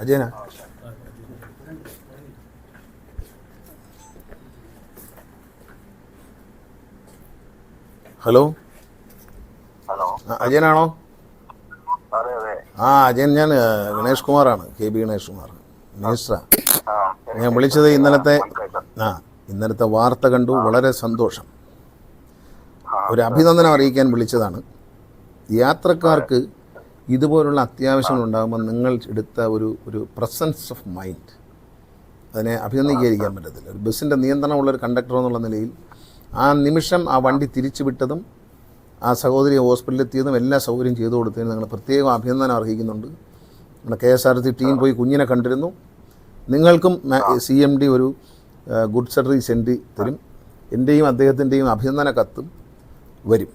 അജയന? Hello? അജയനാണോ? ആ അജയൻ ഞാൻ ഗണേഷ് കുമാറാണ് കെ ബി ഗണേഷ് കുമാർ മിനിസ്റ്ററാ. ഞാൻ വിളിച്ചത് ഇന്നലത്തെ ആ ഇന്നലത്തെ വാർത്ത കണ്ടു വളരെ സന്തോഷം. ഒരു അഭിനന്ദനം അറിയിക്കാൻ വിളിച്ചതാണ്. യാത്രക്കാർക്ക് ഇതുപോലുള്ള അത്യാവശ്യങ്ങൾ ഉണ്ടാകുമ്പോൾ നിങ്ങൾ എടുത്ത ഒരു ഒരു പ്രസൻസ് ഓഫ് മൈൻഡ് അതിനെ അഭിനന്ദിക്കാതിരിക്കാൻ പറ്റത്തില്ല. ഒരു ബസ്സിന്റെ നിയന്ത്രണമുള്ള ഒരു കണ്ടക്ടർ എന്നുള്ള നിലയിൽ ആ നിമിഷം ആ വണ്ടി തിരിച്ചു വിട്ടതും ആ സഹോദരി ഹോസ്പിറ്റലിൽ എത്തിയതും എല്ലാ സൗകര്യം ചെയ്തു കൊടുത്തതിന് നിങ്ങൾ പ്രത്യേകം അഭിനന്ദനം അർഹിക്കുന്നുണ്ട്. നമ്മുടെ K S R T team പോയി കുഞ്ഞിനെ കണ്ടിരുന്നു. നിങ്ങൾക്കും സി എം ഡി ഒരു ഗുഡ് സർവീസ് എൻട്രി തരും. എന്റെയും അദ്ദേഹത്തിന്റെയും അഭിനന്ദന കത്തും. വരും.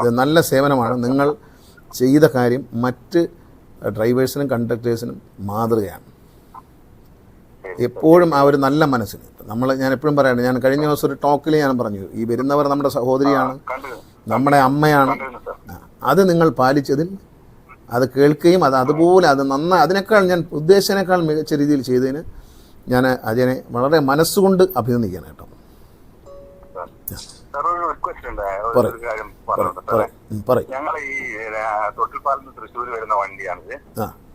ഇത് നല്ല സേവനമാണ്. നിങ്ങൾ ചെയ്ത കാര്യം മറ്റ് ഡ്രൈവേഴ്സിനും കണ്ടക്ടേഴ്സിനും മാതൃകയാണ്. എപ്പോഴും ആ ഒരു നല്ല മനസ്സിന്. നമ്മൾ ഞാൻ എപ്പോഴും പറയണം ഞാൻ കഴിഞ്ഞ ദിവസം ഒരു ടോക്കിൽ ഞാൻ പറഞ്ഞു ഈ വരുന്നവർ നമ്മുടെ സഹോദരിയാണ് നമ്മുടെ അമ്മയാണ്. അത് നിങ്ങൾ പാലിച്ചതിൽ അത് കേൾക്കുകയും അത് അതുപോലെ അത് നന്നായി അതിനേക്കാൾ ഞാൻ ഉദ്ദേശിച്ചതിനേക്കാൾ മികച്ച രീതിയിൽ ചെയ്തതിന് ഞാൻ അജയനെ വളരെ മനസ്സുകൊണ്ട് അഭിനന്ദിക്കുകയാണ് കേട്ടോ. ഞങ്ങൾ ഈ തൊട്ടിൽപ്പാലത്ത് തൃശ്ശൂര് തൃശ്ശൂർ വരുന്ന വണ്ടിയാണിത്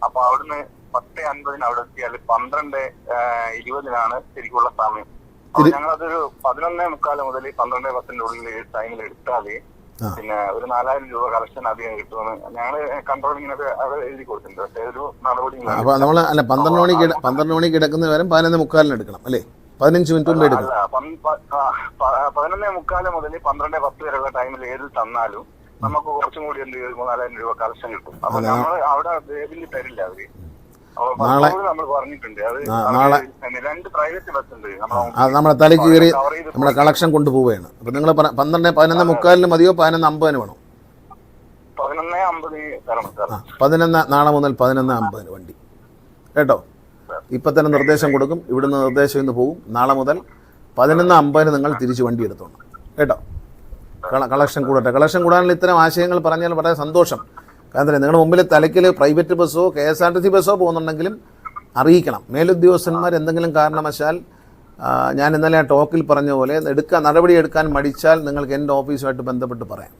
അപ്പൊ അവിടുന്ന് പത്ത് അൻപതിന് അവിടെ എത്തിയാൽ പന്ത്രണ്ട് ഇരുപതിനാണ് ശരിക്കുള്ള സമയം. അപ്പൊ തിരി- ഞങ്ങളതൊരു പതിനൊന്നേ മുക്കാൽ മുതൽ പന്ത്രണ്ട് പത്തിന്റെ ഉള്ളിൽ ടൈമിൽ എടുത്താൽ പിന്നെ ഒരു നാലായിരം രൂപ കളക്ഷൻ അധികം കിട്ടുമെന്ന് ഞങ്ങൾ കൺട്രോളിങ്ങിനൊക്കെ അത് എഴുതി കൊടുത്തിട്ടുണ്ട്. പക്ഷേ ഒരു നടപടി അപ്പോൾ നമ്മൾ അല്ല പന്ത്രണ്ട് മണിക്ക് പന്ത്രണ്ട് മണിക്ക് കിടക്കുന്ന വരെ പതിനൊന്ന് മുക്കാലിന് എടുക്കണം അല്ലേ? പതിനഞ്ച് മിനിറ്റ് മുമ്പ് എടുക്കും. പതിനൊന്നേ മുക്കാൽ മുതൽ പന്ത്രണ്ട് പത്ത് വരെയുള്ള ടൈമിൽ ഏതിൽ തന്നാലും നമുക്ക് കുറച്ചും കൂടി എന്ത് ചെയ്തു മൂന്നാലായിരം രൂപ കളക്ഷൻ കിട്ടും. അപ്പൊ നമ്മൾ അവിടെ വേവിൽ തരില്ല അവർ നമ്മളെ തലയ്ക്ക് കയറി നമ്മളെ നമ്മുടെ കളക്ഷൻ കൊണ്ടുപോവുകയാണ്. അപ്പൊ നിങ്ങൾ പന്ത്രണ്ട് പതിനൊന്ന് മുക്കാലിന് മതിയോ? പതിനൊന്ന് അമ്പതിന് വേണോ? പതിനൊന്ന് നാളെ മുതൽ പതിനൊന്ന് അമ്പതിന് വണ്ടി. കേട്ടോ? ഇപ്പം തന്നെ നിർദ്ദേശം കൊടുക്കും ഇവിടുന്ന് നിർദ്ദേശം ഇന്ന് പോകും നാളെ മുതൽ പതിനൊന്ന് അമ്പതിന് നിങ്ങൾ തിരിച്ച് വണ്ടി എടുത്തോണം. കേട്ടോ? കള കളക്ഷൻ കൂടട്ടെ. കളക്ഷൻ കൂടാനുള്ള ഇത്തരം ആശയങ്ങൾ പറഞ്ഞാൽ വളരെ സന്തോഷം. കാരണം നിങ്ങളുടെ മുമ്പിൽ തലയ്ക്കൽ private ബസ്സോ K S R T C ബസ്സോ പോകുന്നുണ്ടെങ്കിലും അറിയിക്കണം. മേലുദ്യോഗസ്ഥന്മാർ എന്തെങ്കിലും കാരണവശാൽ ഞാൻ ഇന്നലെ ആ ടോക്കിൽ പറഞ്ഞ പോലെ എടുക്കാൻ നടപടി എടുക്കാൻ മടിച്ചാൽ നിങ്ങൾക്ക് എന്റെ ഓഫീസുമായിട്ട് ബന്ധപ്പെട്ട് പറയാം.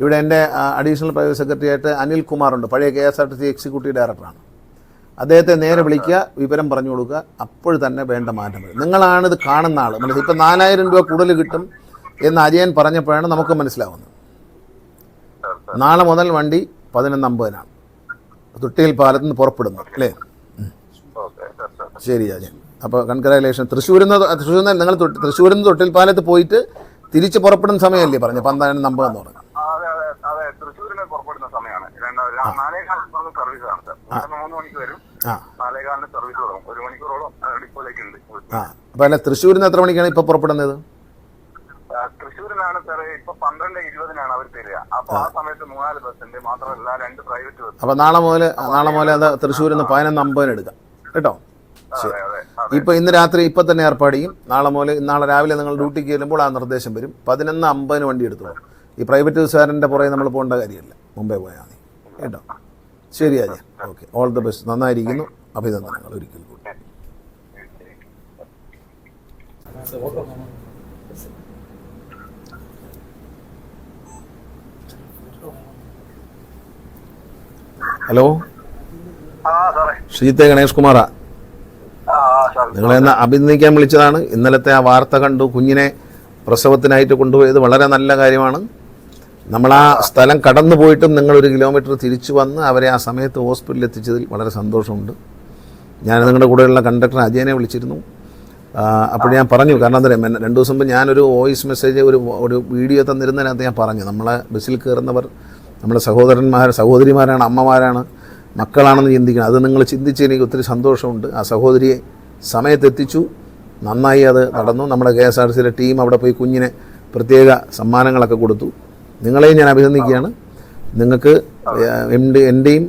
ഇവിടെ എന്റെ അഡീഷണൽ പ്രൈവറ്റ് സെക്രട്ടറി ആയിട്ട് അനിൽ കുമാറുണ്ട് പഴയ K S R T C executive ഡയറക്ടറാണ്. അദ്ദേഹത്തെ നേരെ വിളിക്കുക വിവരം പറഞ്ഞു കൊടുക്കുക. അപ്പോൾ തന്നെ വേണ്ട മാറ്റം വരും. നിങ്ങളാണ് ഇത് കാണുന്ന ആൾ മനസ്സിൽ ഇപ്പം നാലായിരം രൂപ കൂടുതൽ കിട്ടും എന്ന് അജയൻ പറഞ്ഞപ്പോഴാണ് നമുക്ക് മനസ്സിലാവുന്നത്. നാളെ മുതൽ വണ്ടി പതിനൊന്നമ്പതിനാണ് തുട്ടിയിൽ പാലത്ത് നിന്ന് പുറപ്പെടുന്നു അല്ലേ? ശരി അജയൻ അപ്പോൾ കൺഗ്രാലേഷൻ. തൃശ്ശൂരിൽ നിന്ന് തൃശ്ശൂരിൽ നിന്ന് നിങ്ങൾ തൃശ്ശൂരിൽ നിന്ന് തൊട്ടിൽ പാലത്ത് പോയിട്ട് തിരിച്ച് പുറപ്പെടുന്ന സമയമല്ലേ പറഞ്ഞു പന്ത്രണ്ട് നമ്പർ എന്ന് പറഞ്ഞു നാലേകാലിന് സർവീസ് തുടങ്ങും ഒരു മണിക്കൂറോളം ഡിപ്പോയിലേക്ക് ഉണ്ട്. ആ. അപ്പോൾ അല്ല തൃശ്ശൂരിൽ നിന്ന് എത്ര മണിക്കാണ് ഇപ്പൊ പുറപ്പെടുന്നത്? ആ, തൃശ്ശൂരിനാണ് സാറേ ഇപ്പൊ പന്ത്രണ്ട് ഇരുപതിനാണ് അവർ തരിക. അപ്പൊ ആ സമയത്ത് മൂന്നാൽ ബസ് ഉണ്ട്. മാത്രമല്ല രണ്ട് പ്രൈവറ്റ് ബസ് അപ്പോൾ നാളെ മുതൽ നാളെ മുതൽ അത് തൃശ്ശൂരിൽ നിന്ന് പതിനൊന്ന് അമ്പതിന് എടുക്കാം. കേട്ടോ? ഇപ്പൊ ഇന്ന് രാത്രി ഇപ്പൊ തന്നെ ഏർപ്പാട് ചെയ്യും. നാളെ മുതൽ നാളെ രാവിലെ നിങ്ങൾ ഡ്യൂട്ടിക്ക് ചെല്ലുമ്പോൾ ആ നിർദ്ദേശം വരും. പതിനൊന്ന് അമ്പതിന് വണ്ടി എടുത്തോളൂ. ഈ പ്രൈവറ്റ് ബസ്സുകാരന്റെ പുറകെ നമ്മൾ പോകേണ്ട കാര്യമില്ല. മുംബൈ പോയാൽ മതി. കേട്ടോ? ശരി Ajay okay all the best നന്നായിരിക്കുന്നു. അഭിനന്ദനങ്ങൾ ഒരിക്കൽ കൂടി. ഹലോ ശ്രീത്തെ ഗണേഷ് കുമാറാ. നിങ്ങളെ ഒന്ന് അഭിനന്ദിക്കാൻ വിളിച്ചതാണ്. ഇന്നലത്തെ ആ വാർത്ത കണ്ടു. കുഞ്ഞിനെ പ്രസവത്തിനായിട്ട് കൊണ്ടുപോയത് വളരെ നല്ല കാര്യമാണ്. നമ്മൾ ആ സ്ഥലം കടന്നു പോയിട്ടും നിങ്ങൾ ഒരു കിലോമീറ്റർ തിരിച്ചു വന്ന് അവരെ ആ സമയത്ത് ഹോസ്പിറ്റലിൽ എത്തിച്ചതിൽ വളരെ സന്തോഷമുണ്ട്. ഞാൻ നിങ്ങളുടെ കൂടെയുള്ള കണ്ടക്ടർ അജയനെ വിളിച്ചിരുന്നു. അപ്പോൾ ഞാൻ പറഞ്ഞു കാരണം എന്താ രണ്ട് ദിവസം മുമ്പ് ഞാനൊരു വോയിസ് മെസ്സേജ് ഒരു ഒരു വീഡിയോ തന്നിരുന്നതിനകത്ത് ഞാൻ പറഞ്ഞു നമ്മളെ ബസ്സിൽ കയറുന്നവർ നമ്മുടെ സഹോദരന്മാർ സഹോദരിമാരാണ് അമ്മമാരാണ് മക്കളാണെന്ന് ചിന്തിക്കണം. അത് നിങ്ങൾ ചിന്തിച്ച് എനിക്ക് ഒത്തിരി സന്തോഷമുണ്ട്. ആ സഹോദരിയെ സമയത്തെത്തിച്ചു നന്നായി അത് നടന്നു. നമ്മുടെ കെ എസ് ആർ സിയിലെ ടീം അവിടെ പോയി കുഞ്ഞിനെ പ്രത്യേക സമ്മാനങ്ങളൊക്കെ കൊടുത്തു. നിങ്ങളെയും ഞാൻ അഭിനന്ദിക്കുകയാണ്. നിങ്ങൾക്ക് എം ഡി എന്റെയും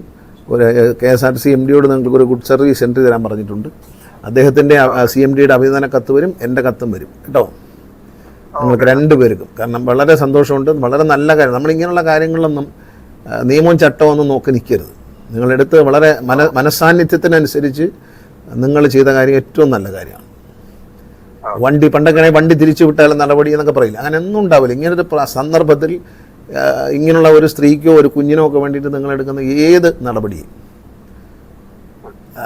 ഒരു K S R T C M ഡിയോട് നിങ്ങൾക്ക് ഒരു ഗുഡ് സർവീസ് എൻട്രി തരാൻ പറഞ്ഞിട്ടുണ്ട്. അദ്ദേഹത്തിന്റെ സി എം ഡിയുടെ അഭിനന്ദന കത്ത് വരും എന്റെ കത്തും വരും. കേട്ടോ? നിങ്ങൾക്ക് രണ്ട് പേർക്കും കാരണം വളരെ സന്തോഷമുണ്ട്. വളരെ നല്ല കാര്യം. നമ്മളിങ്ങനെയുള്ള കാര്യങ്ങളിലൊന്നും ആ, നിയമവും ചട്ടവും ഒന്നും നോക്കി നിൽക്കരുത്. നിങ്ങളെടുത്ത് വളരെ മന മനസാന്നിധ്യത്തിനനുസരിച്ച് നിങ്ങൾ ചെയ്ത കാര്യം ഏറ്റവും നല്ല കാര്യമാണ്. വണ്ടി പണ്ടൊക്കെ വണ്ടി തിരിച്ചു വിട്ടാലും നടപടി എന്നൊക്കെ പറയില്ല? അങ്ങനെ ഒന്നും ഉണ്ടാവില്ല. ഇങ്ങനൊരു സന്ദർഭത്തിൽ ഇങ്ങനെയുള്ള ഒരു സ്ത്രീക്കോ ഒരു കുഞ്ഞിനോ ഒക്കെ വേണ്ടിയിട്ട് നിങ്ങൾ എടുക്കുന്ന ഏത് നടപടിയും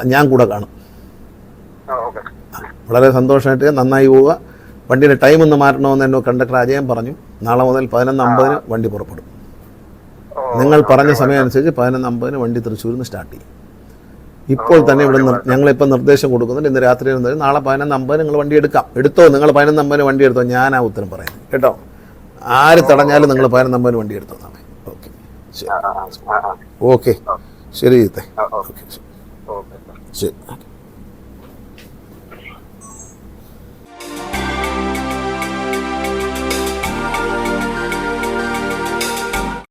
ഞാൻ കൂടെ കാണും. വളരെ സന്തോഷമായിട്ട് നന്നായി പോവുക. വണ്ടിയുടെ ടൈം ഒന്ന് മാറ്റണമെന്ന് എന്നോ കണ്ടക്ടർ അജയൻ പറഞ്ഞു. നാളെ മുതൽ പതിനൊന്ന് അമ്പതിന് വണ്ടി പുറപ്പെടും. നിങ്ങൾ പറഞ്ഞ സമയം അനുസരിച്ച് പതിനൊന്ന് അമ്പതിന് വണ്ടി തൃശ്ശൂരിൽ നിന്ന് സ്റ്റാർട്ട് ചെയ്യും. ഇപ്പോൾ തന്നെ ഇവിടെ ഞങ്ങളിപ്പോൾ നിർദ്ദേശം കൊടുക്കുന്നുണ്ട്. ഇന്ന് രാത്രി നാളെ പതിനൊന്ന് അമ്പതിന് നിങ്ങൾ വണ്ടി എടുക്കാം. എടുത്തോ? നിങ്ങൾ പതിനൊന്ന് അമ്പതിന് വണ്ടി എടുത്തോ? ഞാൻ ആ ഉത്തരം പറയുന്നത്. കേട്ടോ? ആര് തടഞ്ഞാലും നിങ്ങൾ പതിനൊന്ന് അമ്പതിന് വണ്ടി എടുത്തതാണ് ഓക്കെ. ശരി. ഓക്കെ. ശരി ഓക്കെ ശരി.